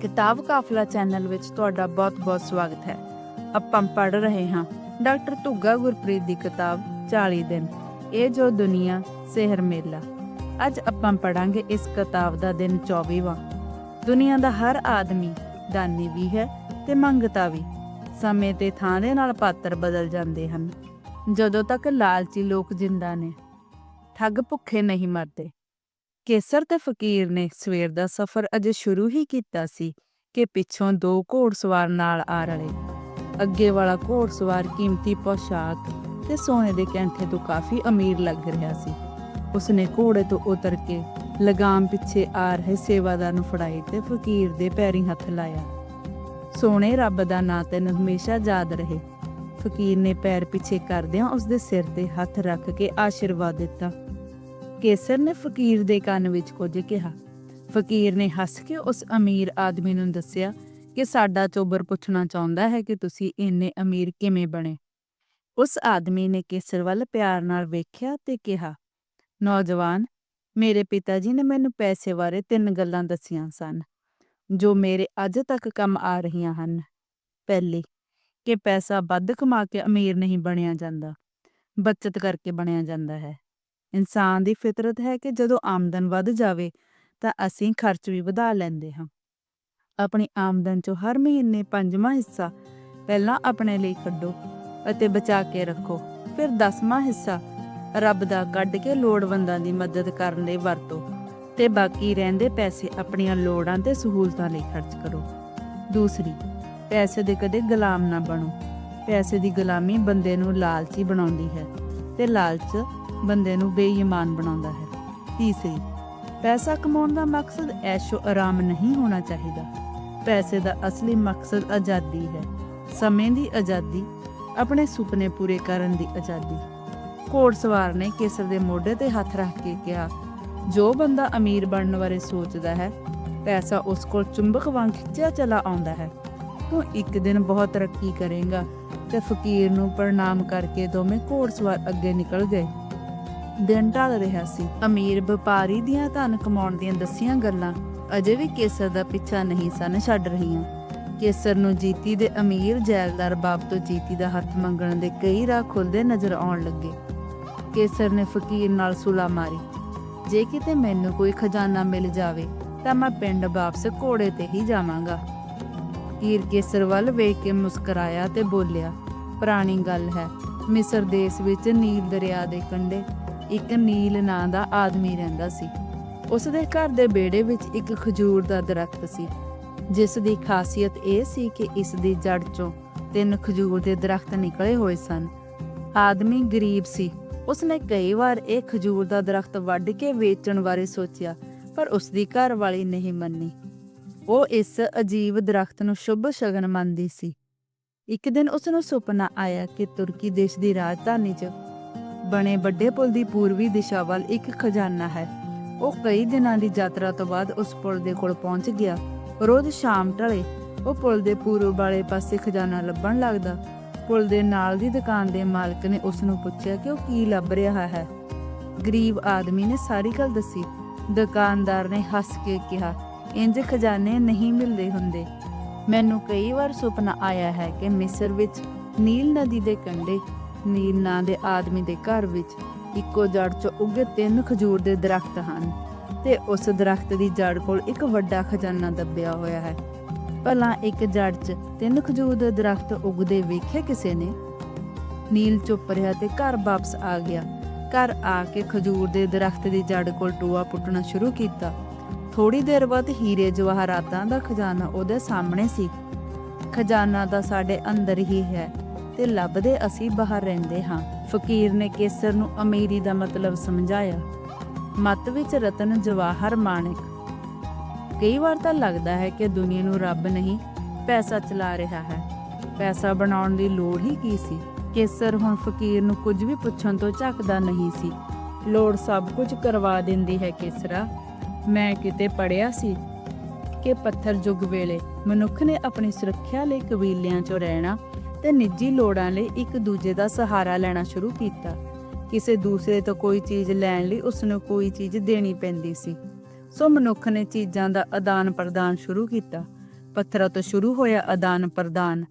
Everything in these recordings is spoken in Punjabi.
ਕਿਤਾਬ ਕਾਫਲਾ ਚੈਨਲ ਵਿੱਚ ਤੁਹਾਡਾ ਬਹੁਤ-ਬਹੁਤ ਸਵਾਗਤ ਹੈ। ਆਪਾਂ ਪੜ੍ਹ ਰਹੇ ਹਾਂ ਡਾਕਟਰ ਧੁੱਗਾ ਗੁਰਪ੍ਰੀਤ ਦੀ ਕਿਤਾਬ 40 ਦਿਨ, ਇਹ ਜੋ ਦੁਨੀਆ, ਸਿਹਰ ਮੇਲਾ। ਅੱਜ ਆਪਾਂ ਪੜਾਂਗੇ ਇਸ ਕਿਤਾਬ ਦਾ ਦਿਨ 24ਵਾਂ ਦੁਨੀਆ ਦਾ ਹਰ ਆਦਮੀ ਦਾਨੀ ਵੀ ਹੈ ਤੇ ਮੰਗਤਾ ਵੀ। ਸਮੇਂ ਤੇ ਥਾਂ ਦੇ ਨਾਲ ਪਾਤਰ ਬਦਲ ਜਾਂਦੇ ਹਨ। ਜਦੋਂ ਤੱਕ ਲਾਲਚੀ ਲੋਕ ਜਿੰਦਾ ਨੇ, ਠੱਗ ਭੁੱਖੇ ਨਹੀਂ ਮਰਦੇ। ਕੇਸਰ ਤੇ ਫਕੀਰ ਨੇ ਸਵੇਰ ਦਾ ਸਫ਼ਰ ਅਜੇ ਸ਼ੁਰੂ ਹੀ ਕੀਤਾ ਸੀ ਕਿ ਪਿੱਛੋਂ ਦੋ ਘੋੜਸਵਾਰ ਨਾਲ ਆ ਰਹੇ ਅੱਗੇ ਵਾਲਾ ਘੋੜਸਵਾਰ ਕੀਮਤੀ ਪੋਸ਼ਾਕ ਤੇ ਸੋਨੇ ਦੇ ਕੈਂਠੇ ਤੋਂ ਕਾਫੀ ਅਮੀਰ ਲੱਗ ਰਿਹਾ ਸੀ। ਉਸਨੇ ਘੋੜੇ ਤੋਂ ਉਤਰ ਕੇ ਲਗਾਮ ਪਿੱਛੇ ਆ ਰਹੇ ਸੇਵਾਦਾਰ ਨੂੰ ਫੜਾਈ ਤੇ ਫਕੀਰ ਦੇ ਪੈਰੀਂ ਹੱਥ ਲਾਇਆ। ਸੋਹਣੇ ਰੱਬ ਦਾ ਨਾਂ ਤੈਨੂੰ ਹਮੇਸ਼ਾ ਯਾਦ ਰਹੇ। ਫਕੀਰ ਨੇ ਪੈਰ ਪਿੱਛੇ ਕਰਦਿਆਂ ਉਸਦੇ ਸਿਰ ਤੇ ਹੱਥ ਰੱਖ ਕੇ ਆਸ਼ੀਰਵਾਦ ਦਿੱਤਾ। ਕੇਸਰ ਨੇ ਫਕੀਰ ਦੇ ਕੰਨ ਵਿੱਚ ਕੁਝ ਕਿਹਾ। ਫਕੀਰ ਨੇ ਹੱਸ ਕੇ ਉਸ ਅਮੀਰ ਆਦਮੀ ਨੂੰ ਦੱਸਿਆ ਕਿ ਸਾਡਾ ਚੋਬਰ ਪੁੱਛਣਾ ਚਾਹੁੰਦਾ ਹੈ ਕਿ ਤੁਸੀਂ ਇੰਨੇ ਅਮੀਰ ਕਿਵੇਂ ਬਣੇ। ਉਸ ਆਦਮੀ ਨੇ ਕੇਸਰ ਵੱਲ ਪਿਆਰ ਨਾਲ ਵੇਖਿਆ ਤੇ ਕਿਹਾ, ਨੌਜਵਾਨ, ਮੇਰੇ ਪਿਤਾ ਜੀ ਨੇ ਮੈਨੂੰ ਪੈਸੇ ਬਾਰੇ ਤਿੰਨ ਗੱਲਾਂ ਦੱਸੀਆਂ ਸਨ, ਜੋ ਮੇਰੇ ਅੱਜ ਤੱਕ ਕੰਮ ਆ ਰਹੀਆਂ ਹਨ। ਪਹਿਲੀ, ਕਿ ਪੈਸਾ ਵੱਧ ਕਮਾ ਕੇ ਅਮੀਰ ਨਹੀਂ ਬਣਿਆ ਜਾਂਦਾ, ਬਚਤ ਕਰਕੇ ਬਣਿਆ ਜਾਂਦਾ ਹੈ। ਇਨਸਾਨ ਦੀ ਫਿਤਰਤ ਹੈ ਕਿ ਜਦੋਂ ਆਮਦਨ ਵੱਧ ਜਾਵੇ, ਤਾਂ ਅਸੀਂ ਖਰਚ ਵੀ ਵਧਾ ਲੈਂਦੇ ਹਾਂ। ਆਪਣੀ ਆਮਦਨ ਚੋਂ ਹਰ ਮਹੀਨੇ ਪੰਜਵਾਂ ਹਿੱਸਾ ਪਹਿਲਾਂ ਆਪਣੇ ਲਈ ਕੱਢੋ ਅਤੇ ਬਚਾ ਕੇ ਰੱਖੋ। ਫਿਰ ਦਸਵਾਂ ਹਿੱਸਾ, ਰੱਬ ਦਾ ਕੱਢ ਕੇ ਲੋੜਵੰਦਾਂ ਦੀ ਮਦਦ ਕਰਨ ਲਈ ਵਰਤੋ ਤੇ ਬਾਕੀ ਰਹਿੰਦੇ ਪੈਸੇ ਆਪਣੀਆਂ ਲੋੜਾਂ ਤੇ ਸਹੂਲਤਾਂ ਲਈ ਖਰਚ ਕਰੋ। ਦੂਸਰੀ, ਪੈਸੇ ਦੇ ਕਦੇ ਗੁਲਾਮ ਨਾ ਬਣੋ। ਪੈਸੇ ਦੀ ਗੁਲਾਮੀ ਬੰਦੇ ਨੂੰ ਲਾਲਚੀ ਬਣਾਉਂਦੀ ਹੈ ਤੇ ਲਾਲਚ ਬੰਦੇ ਨੂੰ ਬੇਈਮਾਨ ਬਣਾਉਂਦਾ ਹੈ। ਤੀਸਰੀ, ਪੈਸਾ ਕਮਾਉਣ ਦਾ ਮਕਸਦ ਐਸ਼ੋ ਆਰਾਮ ਨਹੀਂ ਹੋਣਾ ਚਾਹੀਦਾ। ਪੈਸੇ ਦਾ ਅਸਲੀ ਮਕਸਦ ਆਜ਼ਾਦੀ ਹੈ। ਸਮੇਂ ਦੀ ਆਜ਼ਾਦੀ, ਆਪਣੇ ਸੁਪਨੇ ਪੂਰੇ ਕਰਨ ਦੀ ਆਜ਼ਾਦੀ। ਘੋੜਸਵਾਰ ਨੇ ਕੇਸਰ ਦੇ ਮੋਢੇ ਤੇ ਹੱਥ ਰੱਖ ਕੇ ਕਿਹਾ, ਜੋ ਬੰਦਾ ਅਮੀਰ ਬਣਨ ਬਾਰੇ ਸੋਚਦਾ ਹੈ, ਪੈਸਾ ਉਸ ਕੋਲ ਚੁੰਬਕ ਵਾਂਗ ਖਿੱਚਿਆ ਚਲਾ ਆਉਂਦਾ ਹੈ। ਤੂੰ ਇੱਕ ਦਿਨ ਬਹੁਤ ਤਰੱਕੀ ਕਰੇਗਾ ਤੇ ਫਕੀਰ ਨੂੰ ਪ੍ਰਣਾਮ ਕਰਕੇ ਦੋਵੇਂ ਘੋੜਸਵਾਰ ਅੱਗੇ ਨਿਕਲ ਗਏ। ਦਿਨ ਢਲ ਰਿਹਾ ਸੀ। ਅਮੀਰ ਵਪਾਰੀ ਦੀਆਂ ਧਨ ਕਮਾਉਣ ਦੀਆਂ ਦਸੀਆਂ ਗੱਲਾਂ ਅਜੇ ਵੀ ਕੇਸਰ ਦਾ ਪਿੱਛਾ ਨਹੀਂ ਸਨ ਛੱਡ ਰਹੀਆਂ। ਕੇਸਰ ਨੂੰ ਜੀਤੀ ਦੇ ਅਮੀਰ ਜੈਲਦਾਰ ਬਾਪ ਤੋਂ ਜੀਤੀ ਦਾ ਹੱਥ ਮੰਗਣ ਦੇ ਕਈ ਰਾਹ ਖੁੱਲਦੇ ਨਜ਼ਰ ਆਉਣ ਲੱਗੇ। ਕੇਸਰ ਨੇ ਫਕੀਰ ਨਾਲ ਸੁਲਾ ਮਾਰੀ। ਜੇ ਕਿਤੇ ਮੈਨੂੰ ਕੋਈ ਖਜ਼ਾਨਾ ਮਿਲ ਜਾਵੇ ਤਾਂ ਮੈਂ ਪਿੰਡ ਵਾਪਸ ਘੋੜੇ ਤੇ ਹੀ ਜਾਵਾਂਗਾ। ਫਕੀਰ ਕੇਸਰ ਵੱਲ ਵੇਖ ਕੇ ਮੁਸਕਰਾਇਆ ਤੇ ਬੋਲਿਆ, ਪੁਰਾਣੀ ਗੱਲ ਹੈ, ਮਿਸਰ ਦੇਸ਼ ਵਿੱਚ ਨੀਲ ਦਰਿਆ ਦੇ ਕੰਢੇ ਇੱਕ ਨੀਲ ਨਾਂ ਦਾ ਆਦਮੀ ਰਹਿੰਦਾ ਸੀ। ਉਸ ਦੇ ਘਰ ਦੇ ਵਿਹੜੇ ਵਿੱਚ ਇੱਕ ਖਜੂਰ ਦਾ ਦਰਖਤ ਸੀ, ਜਿਸ ਦੀ ਖਾਸੀਅਤ ਇਹ ਸੀ ਕਿ ਇਸ ਦੀ ਜੜ ਚੋਂ ਤਿੰਨ ਖਜੂਰ ਦੇ ਦਰਖਤ ਨਿਕਲੇ ਹੋਏ ਸਨ। ਆਦਮੀ ਗਰੀਬ ਸੀ। ਉਸਨੇ ਕਈ ਵਾਰ ਇਹ ਖਜੂਰ ਦਾ ਦਰਖਤ ਵੱਢ ਕੇ ਵੇਚਣ ਬਾਰੇ ਸੋਚਿਆ, ਪਰ ਉਸ ਦੀ ਘਰ ਵਾਲੀ ਨਹੀਂ ਮੰਨੀ। ਉਹ ਇਸ ਅਜੀਬ ਦਰਖਤ ਨੂੰ ਸ਼ੁਭ ਸ਼ਗਨ ਮੰਨਦੀ ਸੀ। ਇੱਕ ਦਿਨ ਉਸ ਨੂੰ ਸੁਪਨਾ ਆਇਆ ਕਿ ਤੁਰਕੀ ਦੇਸ਼ ਦੀ ਰਾਜਧਾਨੀ 'ਚ ਬਣੇ ਵੱਡੇ ਪੁਲ ਦੀ ਪੂਰਬੀ ਦਿਸ਼ਾ ਵੱਲ ਇੱਕ ਖਜ਼ਾਨਾ ਹੈ। ਉਹ ਕਈ ਦਿਨਾਂ ਦੀ ਯਾਤਰਾ ਤੋਂ ਬਾਅਦ ਉਸ ਪੁਲ ਦੇ ਕੋਲ ਪਹੁੰਚ ਗਿਆ। ਰੋਜ਼ ਸ਼ਾਮ ਢਲੇ ਉਹ ਪੁਲ ਦੇ ਪੂਰਬ ਵਾਲੇ ਪਾਸੇ ਖਜ਼ਾਨਾ ਲੱਭਣ ਲੱਗਦਾ। ਪੁਲ ਦੇ ਨਾਲ ਦੀ ਦੁਕਾਨ ਦੇ ਮਾਲਕ ਨੇ ਉਸ ਨੂੰ ਪੁੱਛਿਆ ਕਿ ਉਹ ਕੀ ਲੱਭ ਰਿਹਾ ਹੈ। ਗਰੀਬ ਆਦਮੀ ਨੇ ਸਾਰੀ ਗੱਲ ਦੱਸੀ। ਦੁਕਾਨਦਾਰ ਨੇ ਹੱਸ ਕੇ ਕਿਹਾ, ਇੰਜ ਖਜ਼ਾਨੇ ਨਹੀਂ ਮਿਲਦੇ ਹੁੰਦੇ। ਮੈਨੂੰ ਕਈ ਵਾਰ ਸੁਪਨਾ ਆਇਆ ਹੈ ਕਿ ਮਿਸਰ ਵਿੱਚ ਨੀਲ ਨਦੀ ਦੇ ਕੰਢੇ ਨੀਲ ਨਾਂ ਦੇ ਆਦਮੀ ਦੇ ਘਰ ਵਿੱਚ ਇੱਕੋ ਜੜ 'ਚ ਉੱਗੇ ਤਿੰਨ ਖਜੂਰ ਦੇ ਦਰਖਤ ਹਨ ਤੇ ਉਸ ਦਰਖਤ ਦੀ ਜੜ ਕੋਲ ਇੱਕ ਵੱਡਾ ਖਜ਼ਾਨਾ ਦੱਬਿਆ ਹੋਇਆ ਹੈ। ਭਲਾ ਇੱਕ ਜੜ 'ਚ ਤਿੰਨ ਖਜੂਰ ਦੇ ਦਰਖਤ ਉੱਗਦੇ ਵੇਖਿਆ ਕਿਸੇ ਨੇ? ਨੀਲ ਚੁੱਪ ਰਿਹਾ ਤੇ ਘਰ ਵਾਪਸ ਆ ਗਿਆ। ਘਰ ਆ ਕੇ ਖਜੂਰ ਦੇ ਦਰਖਤ ਦੀ ਜੜ ਕੋਲ ਟੋਆ ਪੁੱਟਣਾ ਸ਼ੁਰੂ ਕੀਤਾ। ਥੋੜੀ ਦੇਰ ਬਾਅਦ ਹੀਰੇ ਜਵਾਹਰਾਤਾਂ ਦਾ ਖਜ਼ਾਨਾ ਉਹਦੇ ਸਾਹਮਣੇ ਸੀ। ਖਜ਼ਾਨਾ ਦਾ ਸਾਡੇ ਅੰਦਰ ਹੀ ਹੈ। ਤੇ ਲੱਭਦੇ ਅਸੀਂ ਬਾਹਰ ਰਹਿੰਦੇ ਹਾਂ। ਫਕੀਰ ਨੇ ਕੇਸਰ ਨੂੰ ਅਮੀਰੀ ਦਾ ਮਤਲਬ ਸਮਝਾਇਆ। ਮਤ ਵਿੱਚ ਰਤਨ ਜਵਾਹਰ ਮਾਣਿਕ। ਕਈ ਵਾਰ ਤਾਂ ਲੱਗਦਾ ਹੈ ਕਿ ਦੁਨੀਆ ਨੂੰ ਰੱਬ ਨਹੀਂ, ਪੈਸਾ ਚਲਾ ਰਿਹਾ ਹੈ। ਪੈਸਾ ਬਣਾਉਣ ਦੀ ਲੋੜ ਹੀ ਕੀ ਸੀ? ਕੇਸਰ ਹੁਣ ਫਕੀਰ ਨੂੰ ਕੁਝ ਵੀ ਪੁੱਛਣ ਤੋਂ ਝੱਕਦਾ ਨਹੀਂ ਸੀ। ਲੋੜ ਸਭ ਕੁਝ ਕਰਵਾ ਦਿੰਦੀ ਹੈ ਕੇਸਰਾ। ਮੈਂ ਕਿਤੇ ਪੜਿਆ ਸੀ ਕਿ ਪੱਥਰ ਯੁੱਗ ਵੇਲੇ ਮਨੁੱਖ ਨੇ ਆਪਣੀ ਸੁਰੱਖਿਆ ਲਈ ਕਬੀਲਿਆਂ 'ਚੋਂ ਰਹਿਣਾ ਤੇ ਨਿੱਜੀ ਲੋੜਾਂ ਲਈ ਇੱਕ ਦੂਜੇ ਦਾ ਸਹਾਰਾ ਲੈਣਾ ਸ਼ੁਰੂ ਕੀਤਾ। ਕਿਸੇ ਦੂਸਰੇ ਤੋਂ ਕੋਈ ਚੀਜ਼ ਲੈਣ ਲਈ ਉਸ ਨੂੰ ਕੋਈ ਚੀਜ਼ ਦੇਣੀ ਪੈਂਦੀ ਸੀ। ਸੋ ਮਨੁੱਖ ਨੇ ਚੀਜ਼ਾਂ ਦਾ ਆਦਾਨ ਪ੍ਰਦਾਨ ਸ਼ੁਰੂ ਕੀਤਾ। ਪੱਥਰਾਂ ਤੋਂ ਸ਼ੁਰੂ ਹੋਇਆ ਆਦਾਨ ਪ੍ਰਦਾਨ।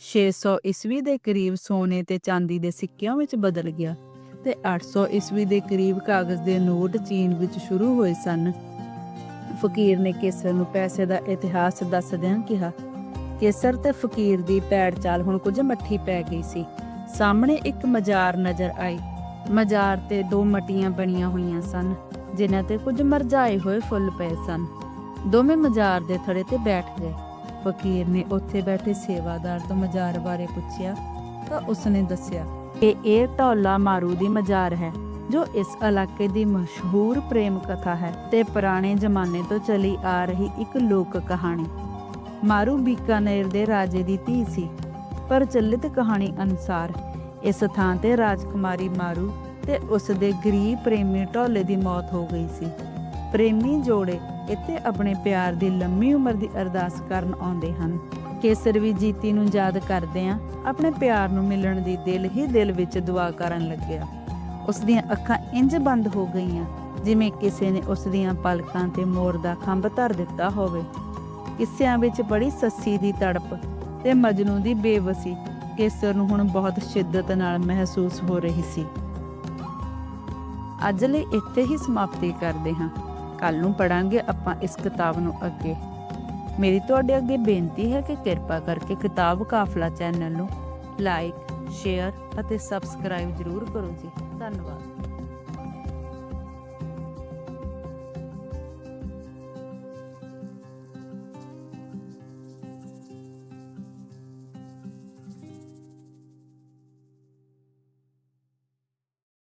600 ਈਸਵੀ ਦੇ ਕਰੀਬ ਸੋਨੇ ਤੇ ਚਾਂਦੀ ਦੇ ਸਿੱਕਿਆਂ ਵਿੱਚ ਬਦਲ ਗਿਆ ਤੇ 800 ਈਸਵੀ ਦੇ ਕਰੀਬ ਕਾਗਜ਼ ਦੇ ਨੋਟ ਚੀਨ ਵਿੱਚ ਸ਼ੁਰੂ ਹੋਏ ਸਨ। ਫਕੀਰ ਨੇ ਕੇਸਰ ਨੂੰ ਪੈਸੇ ਦਾ ਇਤਿਹਾਸ ਦੱਸਦਿਆਂ ਕਿਹਾ ਕੇਸਰ ਤੇ ਫਕੀਰ ਦੀ ਪੈੜ ਚਾਲ ਹੁਣ ਕੁਝ ਮੱਠੀ ਪੈ ਗਈ ਸੀ। ਸਾਹਮਣੇ ਇੱਕ ਮਜ਼ਾਰ ਨਜ਼ਰ ਆਈ। ਮਜ਼ਾਰ ਤੇ ਦੋ ਮਟੀਆਂ ਬਣੀਆਂ ਹੋਈਆਂ ਸਨ, ਜਿਨ੍ਹਾਂ ਤੇ ਕੁਝ ਮਰਝਾਏ ਹੋਏ ਫੁੱਲ ਪਏ ਸਨ। ਦੋਵੇਂ ਮਜ਼ਾਰ ਦੇ ਥੜੇ ਤੇ ਬੈਠ ਗਏ। ਫਕੀਰ ਨੇ ਉੱਥੇ ਬੈਠੇ ਸੇਵਾਦਾਰ ਤੋਂ ਮਜ਼ਾਰ ਬਾਰੇ ਪੁੱਛਿਆ, ਤਾਂ ਉਸਨੇ ਦੱਸਿਆ ਕਿ ਇਹ ਟੌਲਾ ਮਾਰੂ ਦੀ ਮਜ਼ਾਰ ਹੈ, ਜੋ ਇਸ ਇਲਾਕੇ ਦੀ ਮਸ਼ਹੂਰ ਪ੍ਰੇਮ ਕਥਾ ਹੈ ਤੇ ਪੁਰਾਣੇ ਜ਼ਮਾਨੇ ਤੋਂ ਚਲੀ ਆ ਰਹੀ ਇੱਕ ਲੋਕ ਕਹਾਣੀ। ਮਾਰੂ ਬੀਕਾਨੇਰ ਦੇ ਰਾਜੇ ਦੀ ਧੀ ਸੀ। ਪ੍ਰਚਲਿਤ ਕਹਾਣੀ ਅਨੁਸਾਰ ਇਸ ਥਾਂ ਤੇ ਰਾਜਕੁਮਾਰੀ ਮਾਰੂ ਤੇ ਉਸ ਦੇ ਗਰੀਬ ਪ੍ਰੇਮੀ ਢੋਲੇ ਦੀ ਮੌਤ ਹੋ ਗਈ ਸੀ। ਪ੍ਰੇਮੀ ਜੋੜੇ ਇੱਥੇ ਆਪਣੇ ਪਿਆਰ ਦੀ ਲੰਮੀ ਉਮਰ ਦੀ ਅਰਦਾਸ ਕਰਨ ਆਉਂਦੇ ਹਨ। ਕੇਸਰ ਵੀ ਜੀਤੀ ਨੂੰ ਯਾਦ ਕਰਦੇ ਆ ਆਪਣੇ ਪਿਆਰ ਨੂੰ ਮਿਲਣ ਦੀ ਦਿਲ ਹੀ ਦਿਲ ਵਿੱਚ ਦੁਆ ਕਰਨ ਲੱਗਿਆ। ਉਸ ਦੀਆਂ ਅੱਖਾਂ ਇੰਜ ਬੰਦ ਹੋ ਗਈਆਂ ਜਿਵੇਂ ਕਿਸੇ ਨੇ ਉਸ ਦੀਆਂ ਪਲਕਾਂ ਤੇ ਮੋਰ ਦਾ ਖੰਭ ਧਰ ਦਿੱਤਾ ਹੋਵੇ। ਕਿੱਸਿਆਂ ਵਿੱਚ ਬੜੀ ਸੱਸੀ ਦੀ ਤੜਪ ਤੇ ਮਜਨੂ ਦੀ ਬੇਵਸੀ। ਕੇਸਰ ਨੂੰ ਹੁਣ ਬਹੁਤ ਸ਼ਿੱਦਤ ਨਾਲ ਮਹਿਸੂਸ ਹੋ ਰਹੀ ਸੀ। ਅੱਜ ਲਈ ਇੱਥੇ ਹੀ ਸਮਾਪਤੀ ਕਰਦੇ ਹਾਂ। ਕੱਲ ਨੂੰ ਪੜਾਂਗੇ ਆਪਾਂ ਇਸ ਕਿਤਾਬ ਨੂੰ ਅੱਗੇ। ਮੇਰੀ ਤੁਹਾਡੇ ਅੱਗੇ ਬੇਨਤੀ ਹੈ ਕਿ ਕਿਰਪਾ ਕਰਕੇ ਕਿਤਾਬ ਕਾਫਲਾ ਚੈਨਲ ਨੂੰ ਲਾਈਕ, ਸ਼ੇਅਰ ਅਤੇ ਸਬਸਕ੍ਰਾਈਬ ਜ਼ਰੂਰ ਕਰੋ ਜੀ। ਧੰਨਵਾਦ।